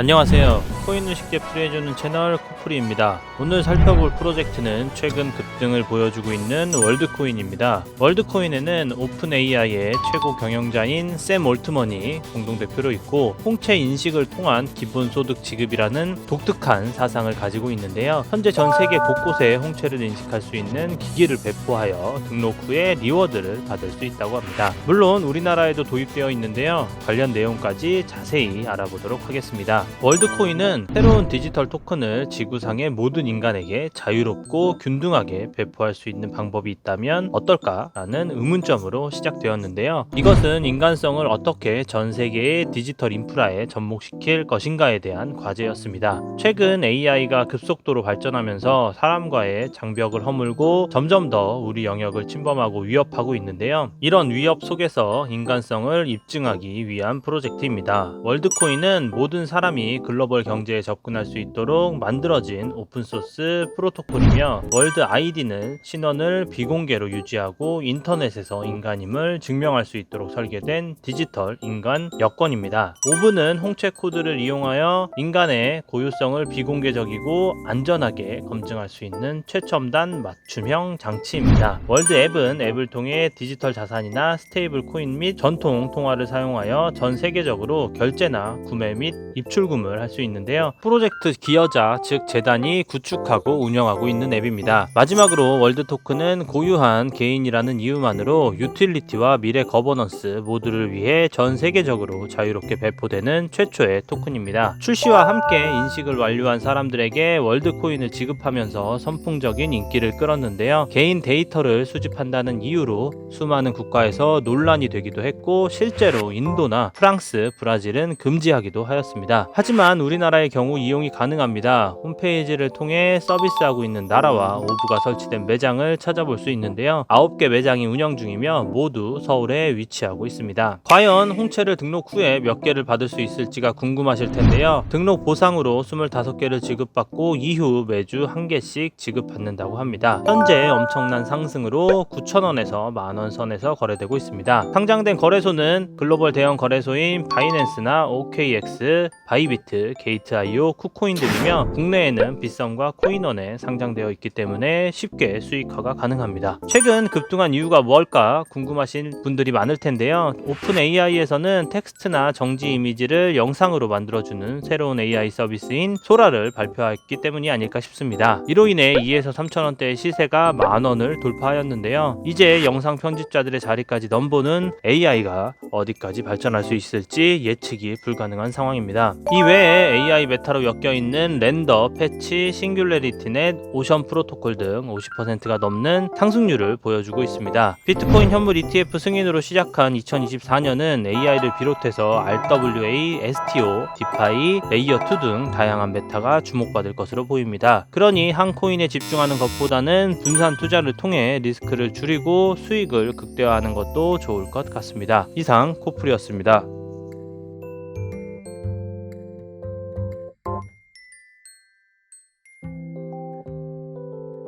안녕하세요. 코인을 쉽게 풀이해주는 채널 코프리입니다. 오늘 살펴볼 프로젝트는 최근 급등을 보여주고 있는 월드코인입니다. 월드코인에는 오픈 AI의 최고 경영자인 샘 올트먼이 공동대표로 있고 홍채 인식을 통한 기본소득 지급이라는 독특한 사상을 가지고 있는데요. 현재 전 세계 곳곳에 홍채를 인식할 수 있는 기기를 배포하여 등록 후에 리워드를 받을 수 있다고 합니다. 물론 우리나라에도 도입되어 있는데요. 관련 내용까지 자세히 알아보도록 하겠습니다. 월드코인은 새로운 디지털 토큰을 지구상의 모든 인간에게 자유롭고 균등하게 배포할 수 있는 방법이 있다면 어떨까라는 의문점으로 시작되었는데요. 이것은 인간성을 어떻게 전 세계의 디지털 인프라에 접목시킬 것인가에 대한 과제였습니다. 최근 AI가 급속도로 발전하면서 사람과의 장벽을 허물고 점점 더 우리 영역을 침범하고 위협하고 있는데요. 이런 위협 속에서 인간성을 입증하기 위한 프로젝트입니다. 월드코인은 모든 사람이 글로벌 경제 에 접근할 수 있도록 만들어진 오픈소스 프로토콜이며 월드 아이디는 신원을 비공개로 유지하고 인터넷에서 인간임을 증명할 수 있도록 설계된 디지털 인간 여권입니다. 오브는 홍채 코드를 이용하여 인간의 고유성을 비공개적이고 안전하게 검증할 수 있는 최첨단 맞춤형 장치입니다. 월드 앱은 앱을 통해 디지털 자산이나 스테이블 코인 및 전통 통화를 사용하여 전 세계적으로 결제나 구매 및 입출금을 할 수 있는데 요. 프로젝트 기여자 즉 재단이 구축하고 운영하고 있는 앱입니다. 마지막으로 월드 토큰은 고유한 개인이라는 이유만으로 유틸리티와 미래 거버넌스 모두를 위해 전 세계적으로 자유롭게 배포되는 최초의 토큰입니다. 출시와 함께 인식을 완료한 사람들에게 월드 코인을 지급하면서 선풍적인 인기를 끌었는데요. 개인 데이터를 수집한다는 이유로 수많은 국가에서 논란이 되기도 했고 실제로 인도나 프랑스, 브라질은 금지하기도 하였습니다. 하지만 우리나라 의 경우 이용이 가능합니다. 홈페이지를 통해 서비스하고 있는 나라와 오브가 설치된 매장을 찾아볼 수 있는데요. 9개 매장이 운영 중이며 모두 서울에 위치하고 있습니다. 과연 홍채를 등록 후에 몇 개를 받을 수 있을지가 궁금하실 텐데요. 등록 보상으로 25개를 지급받고 이후 매주 한 개씩 지급받는다고 합니다. 현재 엄청난 상승으로 9,000원에서 만원 선에서 거래되고 있습니다. 상장된 거래소는 글로벌 대형 거래소인 바이낸스나 OKX, 바이비트, 게이트 IO, 쿠코인 등이며 국내에는 빗썸과 코인원에 상장되어 있기 때문에 쉽게 수익화가 가능합니다. 최근 급등한 이유가 뭘까 궁금하신 분들이 많을 텐데요. 오픈 AI에서는 텍스트나 정지 이미지를 영상으로 만들어주는 새로운 AI 서비스인 소라를 발표했기 때문이 아닐까 싶습니다. 이로 인해 2에서 3천 원대의 시세가 만 원을 돌파하였는데요. 이제 영상 편집자들의 자리까지 넘보는 AI가 어디까지 발전할 수 있을지 예측이 불가능한 상황입니다. 이 외에 AI 메타로 엮여 있는 렌더, 패치, 싱귤레리티 넷, 오션 프로토콜 등 50%가 넘는 상승률을 보여주고 있습니다. 비트코인 현물 ETF 승인으로 시작한 2024년은 AI를 비롯해서 RWA, STO, 디파이, 레이어2 등 다양한 메타가 주목받을 것으로 보입니다. 그러니 한 코인에 집중하는 것보다는 분산 투자를 통해 리스크를 줄이고 수익을 극대화하는 것도 좋을 것 같습니다. 이상 코플이었습니다.